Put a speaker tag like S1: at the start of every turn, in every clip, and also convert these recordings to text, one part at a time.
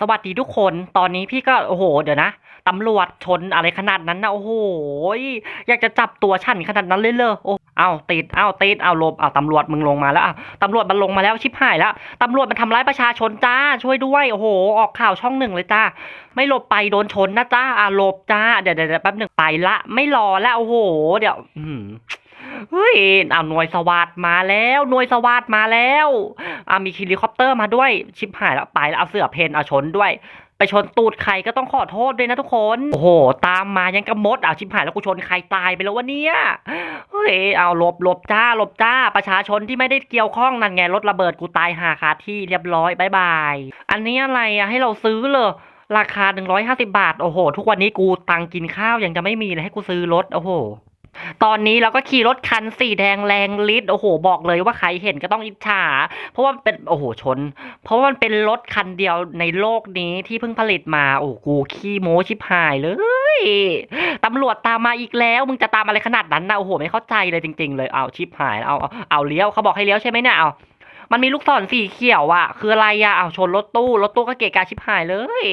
S1: สวัสดีทุกคน ตอนนี้พี่ก็โอ้โห เดี๋ยวนะ ตำรวจชนอะไรขนาดนั้นนะโอ้โห อยากจะจับตัวฉันขนาดนั้นเลยเลยโอ้เอาติดเอาติดเอาลบเอาตำรวจมึงลงมาแล้วตำรวจมันลงมาแล้วชิบหายแล้วตำรวจมันทำร้ายประชาชนจ้า ช่วยด้วยโอ้โห ออกข่าวช่องหนึ่งเลยจ้า ไม่หลบไปโดนชนนะจ้าอะหลบจ้าเดี๋ยวเดี๋ยวเดี๋ยวแป๊บหนึ่งไปละ ไม่รอแล้วโอ้โห เดี๋ยว อืม เฮ้ยเอาหน่วยสวัสดมาแล้วหน่วยสวัสดมาแล้วอะมีเฮลิคอปเตอร์มาด้วย ชิบหายแล้วไปแล้วเอาเสือเพนเอาชนด้วย ไปชนตูดใครก็ต้องขอโทษด้วยนะทุกคน โอ้โห ตามมายังกระมดอะชิบหายแล้วกูชนใครตายไปแล้ววะเนี่ย เฮ้ย เอาหลบหลบจ้าหลบจ้า ประชาชนที่ไม่ได้เกี่ยวข้องนั่นไงรถระเบิดกูตายหาคาที่เรียบร้อยบายบาย อันนี้อะไรอะให้เราซื้อเลยราคา 150 บาท โอ้โห ทุกวันนี้กูตังกินข้าวยังจะไม่มีเลยให้กูซื้อรถ โอ้โห ตอนนี้เราก็ขี่รถคันสีแดงแรงลิตรโอ้โห บอกเลยว่าใครเห็นก็ต้องอิจฉา เพราะว่ามันเป็นโอ้โหชน เพราะว่ามันเป็นรถคันเดียวในโลกนี้ที่เพิ่งผลิตมา โอ้กูขี้โม้ชิบหายเลยตำรวจตามมาอีกแล้ว มึงจะตามอะไรขนาดนั้นนะโอ้โหไม่เข้าใจเลยจริง ๆ เลยเอาชิบหายเอาเอาเอาเลี้ยวเขาบอกให้เลี้ยวใช่ไหมเนี่ยเอา มันมีลูกศรสีเขียวอะคืออะไรอะเอาชนรถตู้ รถตู้ก็เกะกาชิบหายเลย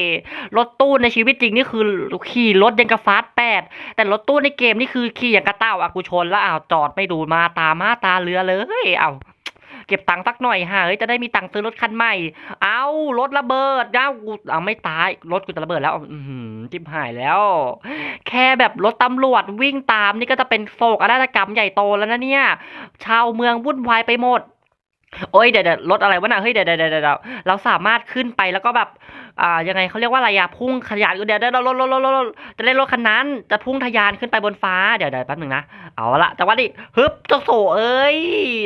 S1: รถตู้ในชีวิตจริงนี่คือขี่รถยังกระฟาสแปดแต่รถตู้ในเกมนี่คือขี่อย่างกระเต้าอะกูชนแล้วอ้าวจอดไม่ดูมาตามาตาเรือเลยเอาเก็บตังค์สักหน่อยฮะเฮ้ยจะได้มีตังค์ซื้อรถคันใหม่ เอารถระเบิดเอ้ากูเอาไม่ตาย รถกูจะระเบิดแล้ว อือหือจิบหายแล้ว แค่แบบรถตำรวจวิ่งตามนี่ก็จะเป็นโศกนาฏกรรมใหญ่โตแล้วนะเนี่ย ชาวเมืองวุ่นวายไปหมด โอ้ยเดี๋ยวเดี๋ยวรถอะไรวะน่ะเฮ้ยเดี๋ยวเดี๋ยวเดี๋ยวเราสามารถขึ้นไปแล้วก็แบบอ่ายังไงเขาเรียกว่าอะไรอะพุ่งขยานเดี๋ยวเดี๋ยวรถรถรถรถจะเล่นรถคันนั้น จะพุ่งทะยานขึ้นไปบนฟ้าเดี๋ยวเดี๋ยวแป๊บหนึ่งนะเอาละแต่ว่านี่ฮึบจ้าโสเอ้ย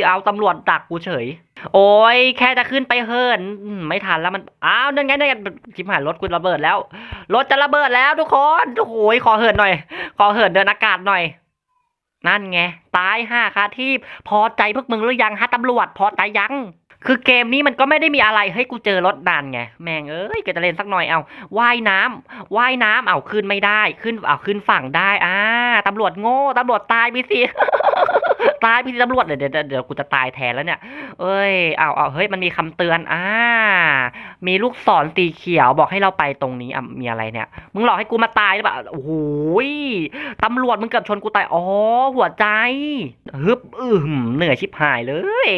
S1: เอาตำรวจดักกูเฉย โอ้ยแค่จะขึ้นไปเฮิร์นไม่ทันแล้วมันอ้าวนั่นไงนั่นไงชิบหายรถกูระเบิดแล้วรถจะระเบิดแล้วทุกคนโอ้โหขอเหินหน่อย ขอเหินเดินอากาศหน่อย นั่นไง ตายห้าคาที่พอใจพวกมึงหรือยังฮะตำรวจพอใจยัง คือเกมนี้มันก็ไม่ได้มีอะไรให้กูเจอรถดันไง แม่งเอ้ยก็จะเล่นสักหน่อยเอาว่ายน้ำว่ายน้ำเอาขึ้นไม่ได้ ขึ้นเอาขึ้นฝั่งได้อ่าตำรวจโง่ตำรวจตายไปสิ ตายไปสิตำรวจเดี๋ยวเดี๋ยวเดี๋ยวกูจะตายแทนแล้วเนี่ย เอ้ยเอาเอาเฮ้ยมันมีคำเตือนอ่ามีลูกศรสีเขียวบอกให้เราไปตรงนี้อะมีอะไรเนี่ย มึงหลอกให้กูมาตายหรือเปล่าโอ้โหยตำรวจมึงเกือบชนกูตายอ๋อหัวใจฮึบอือหือเหนื่อยชิบหายเลย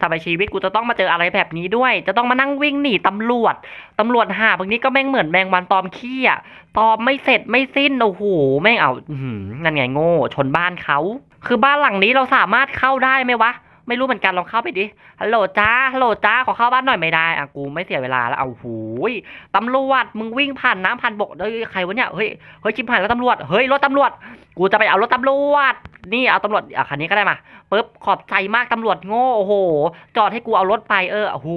S1: ทำไมชีวิตกูจะต้องมาเจออะไรแบบนี้ด้วย จะต้องมานั่งวิ่งหนีตำรวจตำรวจหาบางนี้ก็แม่งเหมือนแมงวันตอมขี้อะตอมไม่เสร็จไม่สิ้นโอ้โหแม่งเอาอื้อหือนั่นไงโง่ ชนบ้านเขา คือบ้านหลังนี้เราสามารถเข้าได้ไหมวะ ไม่รู้เหมือนกันลองเข้าไปดิ ฮัลโหลจ้า ฮัลโหลจ้า ขอเข้าบ้านหน่อยไม่ได้ อะกูไม่เสียเวลาแล้ว เอาหูยตำรวจ มึงวิ่งผ่านน้ำผ่านบกเฮ้ยใครวะเนี่ย เฮ้ย เฮ้ยชิมผ่ายแล้วตำรวจ เฮ้ยรถตำรวจ กูจะไปเอารถตำรวจ นี่เอาตำรวจอะคันนี้ก็ได้มาปึ๊บขอบใจมากตำรวจโง่โอ้โห จอดให้กูเอารถไปเออโห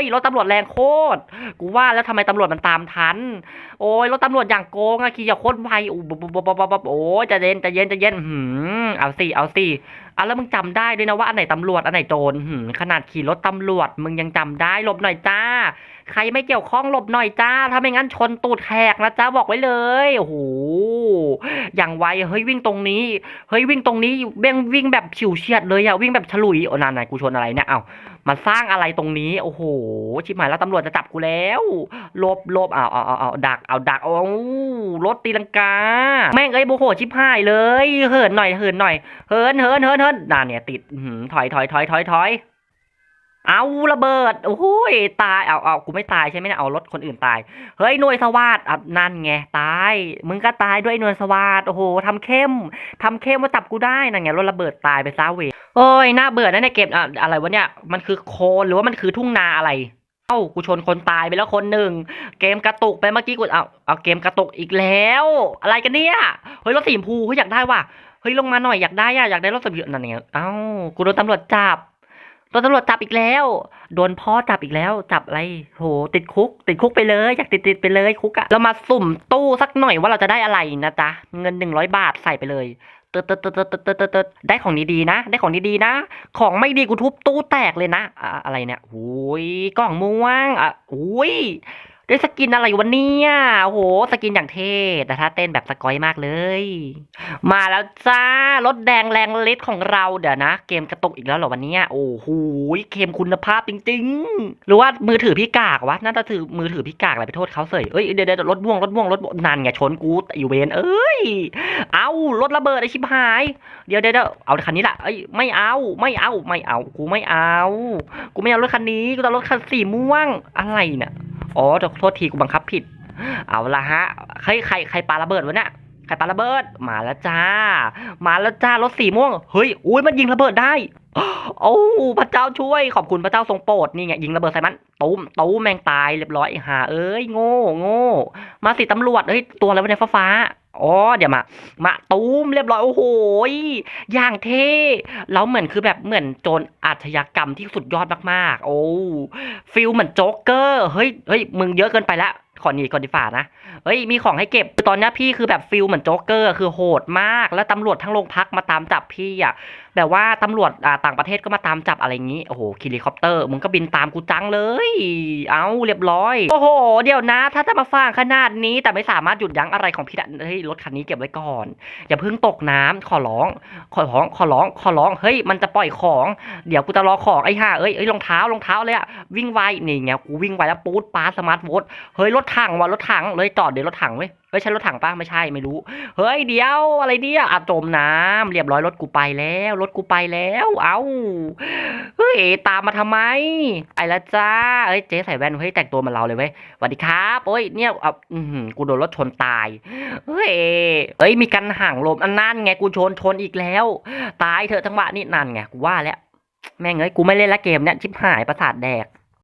S1: ยรถตำรวจแรงโคตรกูว่าแล้วทำไมตำรวจมันตามทัน โอ้ยรถตำรวจอย่างโกงอะขี่อย่างโคตรไวโอ้โหจะเย็นจะเย็นจะเย็นหืมเอาสิเอาสิ อะแล้วมึงจำได้ด้วยนะว่าอันไหนตำรวจอันไหนโจรขนาดขี่รถตำรวจ มึงยังจำได้หลบหน่อยจ้า ใครไม่เกี่ยวข้องหลบหน่อยจ้า ถ้าไม่งั้นชนตูดแขกนะจ้าบอกไว้เลยโอ้โหอย่างไวเฮ้ยวิ่งตรงนี้ เฮ้ยวิ่งตรงนี้เบ้งวิ่งแบบฉิวเฉียดเลยอะวิ่งแบบฉลุยโอ้นานไหนกูชนอะไรเนี่ยเอา มันสร้างอะไรตรงนี้ โอ้โห ชิบหายแล้วตำรวจจะจับกูแล้วลบลบเอาเอาเอาเอาดักเอาดักเอารถตีลังกา แม่งเอ้ยโบโหชิบหายเลย เหินหน่อยเหินหน่อยเฮินเฮินเฮินเฮินน่าเนี่ยติดถอยถอยถอยถอยถอย เอาระเบิด โอ้โหยตาย เอาเอากูไม่ตายใช่ไหมเนี่ยเอารถคนอื่นตาย เฮ้ยหน่วยสวัสดอะนั่นไงตาย มึงก็ตายด้วยหน่วยสวัสดโอ้โหทำเข้มทำเข้มว่าจับกูได้นั่นไงรถระเบิดตายไปซะเวยโอ้ยน่าเบื่อนะในเกมอะอะไรวะเนี่ย มันคือโคลนหรือว่ามันคือทุ่งนาอะไร เอ้ากูชนคนตายไปแล้วคนหนึ่ง เกมกระตุกไปเมื่อกี้กูเอาเอาเกมกระตุกอีกแล้ว อะไรกันเนี่ย เฮ้ยรถสีชมพูเฮ้อยากได้ว่ะ เฮ้ยลงมาหน่อยอยากได้อะอยากได้รถสีชมพูนั่นไงเอ้ากูโดนตำรวจจับ โดนตำรวจจับอีกแล้ว โดนพ่อจับอีกแล้ว จับอะไร โห ติดคุก ติดคุกไปเลย อยากติดติดไปเลยคุกอะเรามาสุ่มตู้สักหน่อยว่าเราจะได้อะไรนะจ๊ะ เงินหนึ่งร้อยบาทใส่ไปเลยเติร์ดเติร์ดเติร์ดเติร์ดเติร์ดเติร์ดเติร์ดได้ของดีๆนะ ได้ของดีๆนะ ของไม่ดีกูทุบตู้แตกเลยนะ อะอะไรเนี่ยโอ้ยกล่องม่วงอะโอ้ย ได้สกินอะไรวะเนี่ยโอ้โห สกินอย่างเท่แต่ถ้าเต้นแบบสกอยมากเลย มาแล้วจ้ารถแดงแรงฤทธิ์ของเราเดี๋ยวนะ เกมกระตุกอีกแล้วเหรอวันนี้โอ้โหเกมคุณภาพจริง ๆ หรือว่ามือถือพี่กากวะน่าจะถือมือถือพี่กากอะไรไปโทษเขาเสยเอ้ยเดี๋ยวเดรถม่วงรถม่วงรถม่วงนั่นไงชนกูอีเวนเอ้ย เอารถระเบิดไอชิบหาย เดี๋ยวเดี๋ยวเดี๋ยวเอาคันนี้ละเอ้ยไม่เอาไม่เอาไม่เอากูไม่เอา กูไม่เอารถคันนี้กูจะเอารถคันสีม่วงอะไรเนี่ย อ๋อโทษทีกูบังคับผิด เอาละฮะใครใครใครปาระเบิดวะเนี่ย ใครปาระเบิด มาแล้วจ้า มาแล้วจ้ารถสีม่วง เฮ้ย อุ้ยมันยิงระเบิดได้โอ้พระเจ้าช่วย ขอบคุณพระเจ้าทรงโปรดนี่ไงยิงระเบิดใส่มันตูมตูมแมงตายเรียบร้อยหาเอ้ยโง่โง่มาสิตำรวจเฮ้ยตัวอะไรวะเนี่ยฟ้าฟ้าอ๋อเดี๋ยวมา มาตูมเรียบร้อยโอ้โหยอย่างเท่แล้วเหมือนคือแบบเหมือนโจรอาชญากรรมที่สุดยอดมากๆ โอ้ฟิลเหมือนโจ๊กเกอร์เฮ้ยเฮ้ยมึงเยอะเกินไปละ ขอหนีก่อนดีฝ่านะ เฮ้ย มีของให้เก็บคือตอนนี้พี่คือแบบฟิลเหมือนโจ๊กเกอร์คือโหดมาก แล้วตำรวจทั้งโรงพักมาตามจับพี่อะ แบบว่าตำรวจอ่าต่างประเทศก็มาตามจับอะไรอย่างงี้ โอ้โหเฮลิคอปเตอร์มึงก็บินตามกูจังเลย เอาเรียบร้อย โอ้โห เดี๋ยวนะ ถ้าจะมาฟังขนาดนี้ แต่ไม่สามารถหยุดยั้งอะไรของพี่ได้เฮ้ยรถคันนี้เก็บไว้ก่อน อย่าเพิ่งตกน้ำขอร้อง ขอร้อง ขอร้อง ขอร้อง เฮ้ย มันจะปล่อยของ เดี๋ยวกูจะรอของไอ้ห่าเอ้ย เอ้ยรองเท้ารองเท้าเลยอะวิ่งไว นี่ไง กูวิ่งไวแล้วปูดปาสมาร์ทวอทเฮ้ยรถถังว่ะรถถังเลยจอดเดี๋ยวรถถังเว้ยเฮ้ยใช่รถถังปะไม่ใช่ไม่รู้ เฮ้ยเดี๋ยวอะไรเนี่ยอะจมน้ำเรียบร้อยรถกูไปแล้วรถกูไปแล้ว เอ้าเฮ้ยตามมาทำไมไปแล้วจ้าเฮ้ยเจ๊ใส่แว่นเฮ้ยแต่งตัวเหมาเราเลยเว้ยสวัสดีครับเฮ้ยเนี่ยอาอือหือกูโดนรถชนตายเฮ้ยเอ้ยมีกันห่างลมอันนั่นไงกูชนชนอีกแล้ว ตายเถอะทั้งวะนี่นั่นไงกูว่าแล้วแม่งเอ้ยกูไม่เล่นละเกมเนี่ยชิบหายประสาทแดก